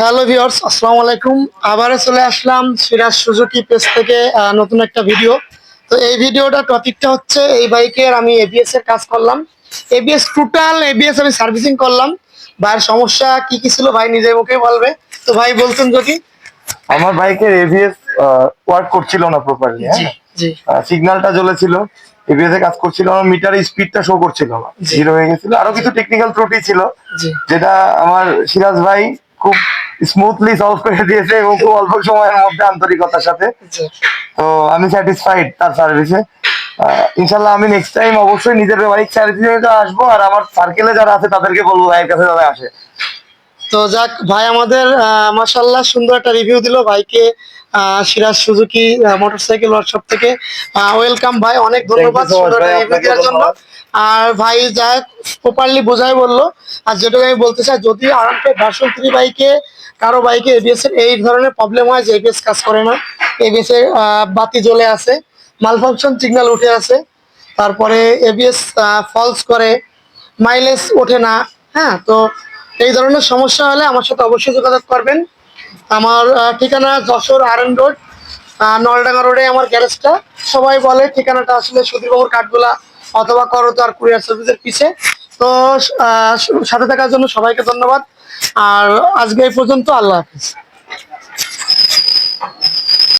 Hello viewers আসসালামু আলাইকুম। আবারও চলে আসলাম সিরাজ সুজুকি পেজ থেকে নতুন একটা ভিডিও। তো এই ভিডিওটা টপিকটা হচ্ছে এই বাইকের আমি এবিএস এর কাজ করলাম। এবিএস টোটাল এবিএস আমি সার্ভিসিং করলাম। ভাইয়ের সমস্যা কি কি ছিল ভাই নিজের মুখে বলবে। তো ভাই বলতেন যদি। আমার বাইকের এভিএস ওয়ার্ক করছিল না প্রপারলি জি জি। সিগন্যালটা জ্বলেছিল এভিএস এ কাজ করছিল না মিটারে স্পিডটা শো করছিল না জিরো হয়ে গেছিল। আরও কিছু টেকনিক্যাল ত্রুটি ছিল যেটা আমার সিরাজ ভাই খুব স্মুথলি সলভ করে দিয়েছে এবং খুব অল্প সময়ের মধ্যে আন্তরিকতার সাথে। তো আমি স্যাটিসফাইড তার সার্ভিসে ইনশাল্লাহ আমি নেক্সট টাইম অবশ্যই নিজের বাইক সার্ভিসে আসব আর আমার সার্কেলে যারা আছে তাদেরকে বলব ভাইয়ের কাছে যারা আসে। তো যাক ভাই আমাদের মাসাল্লাহ সুন্দর একটা রিভিউ দিল ভাইকে সিরাজ সুজুকি মোটরসাইকেল ওয়ার্কশপ থেকে। ওয়েলকাম ভাই অনেক ধন্যবাদ সুন্দর রিভিউ দেওয়ার জন্য। আর ভাই যা প্রপারলি বোঝাই বলল। আর যেটুকু আমি বলতে চাই যদি আরামকে ভার্সন থ্রি বাইকে কারও বাইকে এবিএস এর এই ধরনের প্রবলেম হয় যে এবিএস কাজ করে না এবিএস এর বাতি জ্বলে আছে মালফাংশন সিগন্যাল উঠে আছে তারপরে এবিএস ফলস করে মাইলেজ ওঠে না হ্যাঁ তো এই ধরনের সমস্যা হলে আমার সাথে অবশ্যই যোগাযোগ করবেন। আমার ঠিকানা Jessore R N road Naldanga রোডে আমার গ্যারেজটা। সবাই বলে ঠিকানাটা আসলে সুধীরবাবুর কাঠগোলা অথবা করতার কুরিয়ার সার্ভিসের পিছে। তো সাথে থাকার জন্য সবাইকে ধন্যবাদ। আর আজকে এই পর্যন্ত আল্লাহ হাফিজ।